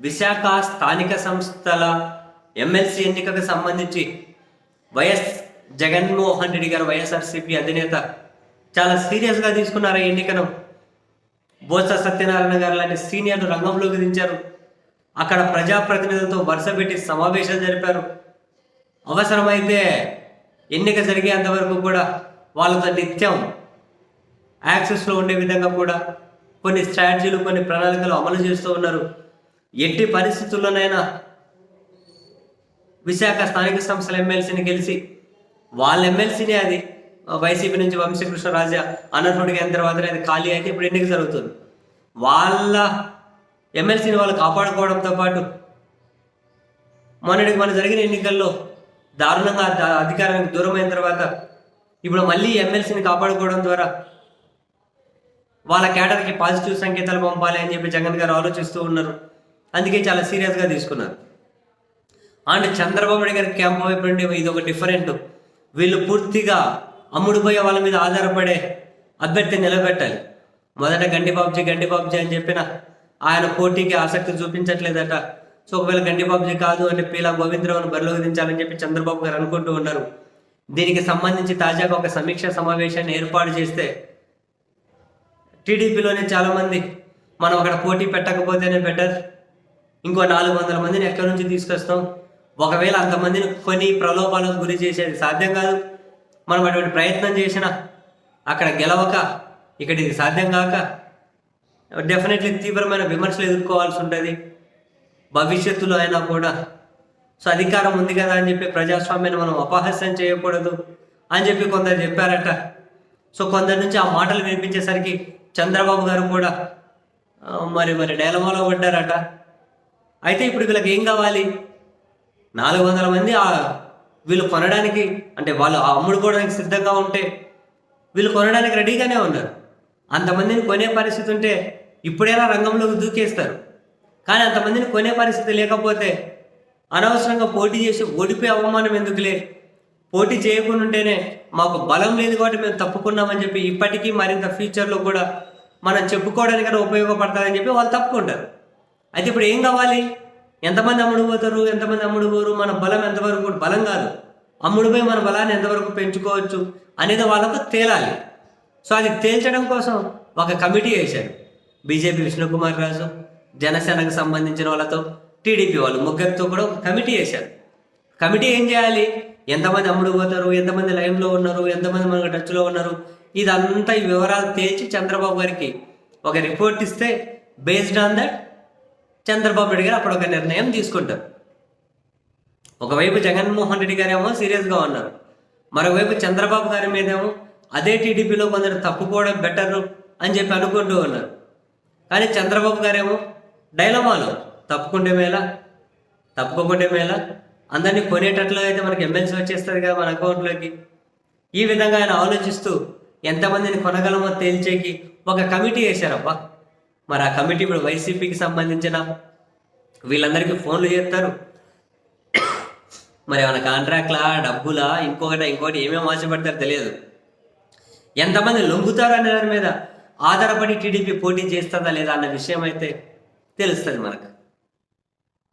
విశాఖ స్థానిక సంస్థల ఎమ్మెల్సీ ఎన్నికకు సంబంధించి వైఎస్ జగన్మోహన్ రెడ్డి గారు వైఎస్ఆర్సీపీ అధినేత చాలా సీరియస్గా తీసుకున్నారు ఈ ఎన్నికను. బోత్స సత్యనారాయణ గారు లాంటి సీనియర్లు రంగంలోకి దించారు. అక్కడ ప్రజాప్రతినిధులతో వరుస పెట్టి సమావేశాలు జరిపారు. అవసరమైతే ఎన్నిక జరిగేంత వరకు కూడా వాళ్ళతో నిత్యం యాక్సెస్లో ఉండే విధంగా కూడా కొన్ని స్ట్రాటజీలు కొన్ని ప్రణాళికలు అమలు చేస్తూ ఉన్నారు. ఎట్టి పరిస్థితుల్లోనైనా విశాఖ స్థానిక సంస్థల ఎమ్మెల్సీని గెలిచి వాళ్ళ ఎమ్మెల్సీనే అది. వైసీపీ నుంచి వంశీకృష్ణ రాజా అనర్హుడికి అయిన తర్వాత అది ఖాళీ అయితే ఇప్పుడు ఎన్నిక జరుగుతుంది. వాళ్ళ ఎమ్మెల్సీని వాళ్ళు కాపాడుకోవడంతో పాటు మొన్నటికి మన జరిగిన ఎన్నికల్లో దారుణంగా అధికారానికి దూరమైన తర్వాత ఇప్పుడు మళ్ళీ ఎమ్మెల్సీని కాపాడుకోవడం ద్వారా వాళ్ళ కేటర్కి పాజిటివ్ సంకేతాలు పంపాలి అని చెప్పి జగన్ గారు ఆలోచిస్తూ ఉన్నారు. అందుకే చాలా సీరియస్గా తీసుకున్నారు. అండ్ చంద్రబాబు నాయుడు గారి క్యాంప్ వైపు నుండి ఇది ఒక డిఫరెంట్. వీళ్ళు పూర్తిగా అమ్ముడుపోయే వాళ్ళ మీద ఆధారపడే అభ్యర్థి నిలబెట్టాలి. మొదట గండి బాబుజీ గండి బాబుజీ అని చెప్పిన ఆయన పోటీకి ఆసక్తి చూపించట్లేదట. సో ఒకవేళ గండి బాబుజీ కాదు అని పీలా గోవిందరావును బరిలోకి దించాలని చెప్పి చంద్రబాబు గారు అనుకుంటూ ఉన్నారు. దీనికి సంబంధించి తాజాగా ఒక సమీక్ష సమావేశాన్ని ఏర్పాటు చేస్తే టీడీపీలోనే చాలామంది మనం అక్కడ పోటీ పెట్టకపోతేనే బెటర్ ఇంకో నాలుగు వందల మందిని ఎక్కడి నుంచి తీసుకొస్తాం? ఒకవేళ అంతమందిని కొని ప్రలోభాలకు గురి చేసేది సాధ్యం కాదు. మనం అటువంటి ప్రయత్నం చేసినా అక్కడ గెలవక ఇక్కడ ఇది సాధ్యం కాక డెఫినెట్లీ తీవ్రమైన విమర్శలు ఎదుర్కోవాల్సి ఉంటుంది. భవిష్యత్తులో అయినా కూడా. సో అధికారం ఉంది కదా అని చెప్పి ప్రజాస్వామ్యాన్ని మనం అపహాస్యం చేయకూడదు అని చెప్పి కొందరు చెప్పారట. సో కొందరి నుంచి ఆ మాటలు వినిపించేసరికి చంద్రబాబు గారు కూడా మరి మరి డైలమాలో పడ్డారట. అయితే ఇప్పుడు వీళ్ళకి ఏం కావాలి? నాలుగు వందల మంది ఆ వీళ్ళు కొనడానికి అంటే వాళ్ళు అమ్ముడుకోవడానికి సిద్ధంగా ఉంటే వీళ్ళు కొనడానికి రెడీగానే ఉన్నారు. అంతమందిని కొనే పరిస్థితి ఉంటే ఇప్పుడైనా రంగంలోకి దూకేస్తారు. కానీ అంతమందిని కొనే పరిస్థితి లేకపోతే అనవసరంగా పోటీ చేసి ఓడిపోయే అవమానం ఎందుకులే? పోటీ చేయకుండా ఉంటేనే మాకు బలం లేదు కాబట్టి మేము తప్పుకున్నామని చెప్పి ఇప్పటికీ మరింత ఫ్యూచర్లో కూడా మనం చెప్పుకోవడానికైనా ఉపయోగపడుతుందని చెప్పి వాళ్ళు తప్పుకుంటారు. అయితే ఇప్పుడు ఏం కావాలి? ఎంతమంది అమ్ముడు పోతారు? ఎంతమంది అమ్ముడు పోరు? మన బలం ఎంతవరకు? కూడా బలం కాదు. అమ్ముడుపోయి మన బలాన్ని ఎంతవరకు పెంచుకోవచ్చు అనేది వాళ్ళకు తేలాలి. సో అది తేల్చడం కోసం ఒక కమిటీ వేశారు. బీజేపీ విష్ణుకుమార్ రాజు జనసేనకు సంబంధించిన వాళ్ళతో టీడీపీ వాళ్ళు ముగ్గురితో కూడా ఒక కమిటీ వేశారు. కమిటీ ఏం చేయాలి? ఎంతమంది అమ్ముడు పోతారు? ఎంతమంది లైన్లో ఉన్నారు? ఎంతమంది మనకు టచ్లో ఉన్నారు? ఇదంతా ఈ వివరాలు తేల్చి చంద్రబాబు గారికి ఒక రిపోర్ట్ ఇస్తే based on that Chandrababu Naidu garu అప్పుడు ఒక నిర్ణయం తీసుకుంటారు. ఒకవైపు జగన్మోహన్ రెడ్డి గారేమో సీరియస్గా ఉన్నారు. మరోవైపు చంద్రబాబు గారి మీదేమో అదే టీడీపీలో కొందరు తప్పుకోవడం బెటర్ అని చెప్పి అనుకుంటూ ఉన్నారు. కానీ చంద్రబాబు గారేమో డైలమాలో తప్పుకుంటే మేళ తప్పుకోకుంటే మేళ అందరినీ కొనేటట్లు అయితే మనకి ఎమ్మెల్సీ వచ్చేస్తుంది కదా మన అకౌంట్లోకి. ఈ విధంగా ఆయన ఆలోచిస్తూ ఎంతమందిని కొనగలమో తేల్చేకి ఒక కమిటీ వేశారబ్బా. మరి ఆ కమిటీ ఇప్పుడు వైసీపీకి సంబంధించిన వీళ్ళందరికీ ఫోన్లు చేస్తారు. మరి ఏమైనా కాంట్రాక్ట్లా డబ్బులా ఇంకొకటి ఇంకోటి ఏమేమి ఆశపడతారో తెలియదు. ఎంతమంది లొంగుతారు అనే దాని మీద ఆధారపడి టీడీపీ పోటీ చేస్తుందా లేదా అన్న విషయం అయితే తెలుస్తుంది మనకు.